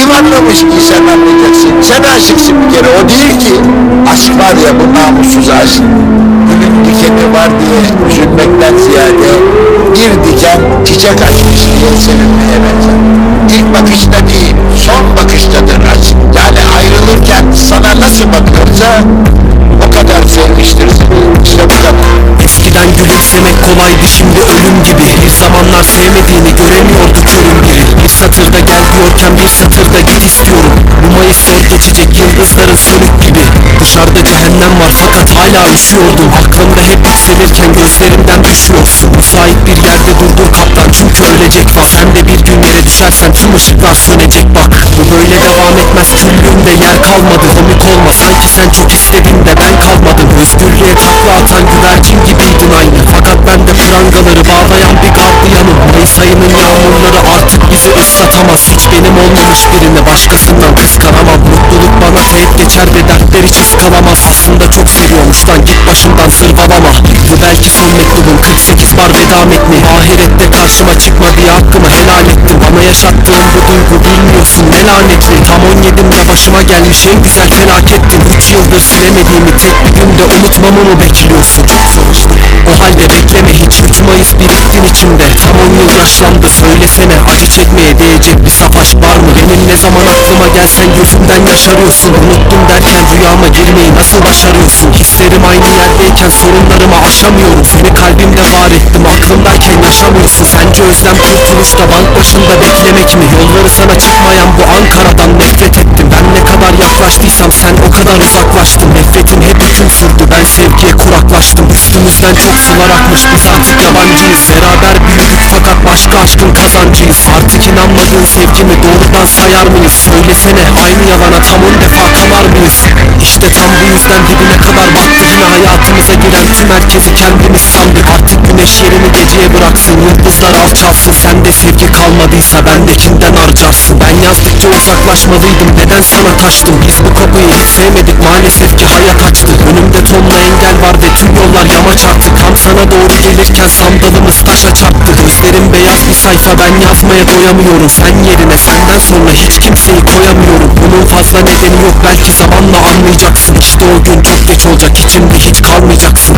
Kim ki sen anlayacaksın? Sen aşıksın bir kere o değil ki. Aşk var ya bu namussuz aşk. Gülün dikeni var diye üzülmekten ziyade bir diken çiçek açmış diye sevinmeye benzer. İlk bakışta değil, son bakıştadır aşk. Yani ayrılırken sana nasıl bakılırsa o kadar sevmiştir seni. İşte bu kadar. Eskiden gülümsemek kolaydı şimdi ölüm gibi Bir zamanlar sevmediğini göremiyordu satırda gel diyorken bir satırda git istiyorum. Bu Mayıs zor geçecek yıldızların sönük gibi. Dışarıda cehennem var fakat hala üşüyordum. Aklımda hep yükselirken gözlerimden düşüyorsun. Müsait bir yerde durdur kaptan çünkü ölecek. Var Sen de bir gün yere düşersen tüm ışıklar sönecek. Bak Bu böyle devam etmez. Küllüğümde yer kalmadı. Komik olma. Sanki sen çok istedin de ben kalmadım. Özgürlüğe olmamış birini başkasından kıskanamam. Mutluluk bana teğet geçer ve dertler hiç Aslında çok seviyormuştan git başımdan sırvalama. Bu belki son mektubun 48 bar veda metni. Ahirette karşıma çıkma diye hakkımı helal ettim Bana yaşattığın bu duygu bilmiyorsun ne lanetli. Tam 17'imde başıma gelmiş en güzel felakettin 3 yıldır silemediğimi tek bir günde unutmamı mı bekliyorsun. Çok zor işte O halde bekleme hiç 3 Mayıs biriktin içimde Tam 10 yıl yaşlandı söylesene acı çekmeye değecek bir saf aşk var mı? Benim ne zaman aklıma gelsen gözümden yaşarıyorsun Unuttum derken rüyama girmeyi nasıl başarıyorsun? Hislerim aynı yerdeyken sorunlarımı aşamıyorum. Seni kalbimde var ettim aklımdayken yaşamıyorsun. Sence özlem kurtuluşta bank başında beklemek mi? Yolları sana çıkmayan bu Ankara'dan nefret ettim. Ben ne kadar yaklaştıysam sen o kadar uzaklaştın. Nefretin hep ben sevgiye kuraklaştım. Üstümüzden çok sular akmış. Biz artık yabancıyız. Beraber büyüdük fakat başka aşkın kazancıyız. Artık inanmadığın sevgimi doğrudan sayar mıyız? Söylesene aynı yalana tam on defa kanar mıyız? İşte tam bu yüzden dibine kadar battı yine hayatımıza giren tüm herkesi kendimiz sandık. Artık güneş yerini geceye bıraksın. Yıldızlar alçalsın. Sende sevgi kalmadıysa bendekinden harcarsın. Ben yazdıkça uzaklaşmalıydım neden sana taştım Biz bu kapıyı hiç sevmedik maalesef ki hayat açtı. Önümde tonla engel var ve tüm yollar yamaç artık Tam sana doğru gelirken sandalımız taşa çarptı. Gözlerim beyaz bir sayfa ben yazmaya doyamıyorum. Sen yerine senden sonra hiç kimseyi koyamıyorum. Bunun fazla nedeni yok belki zamanla anlayacaksın. İşte o gün çok geç olacak içimde hiç kalmayacaksın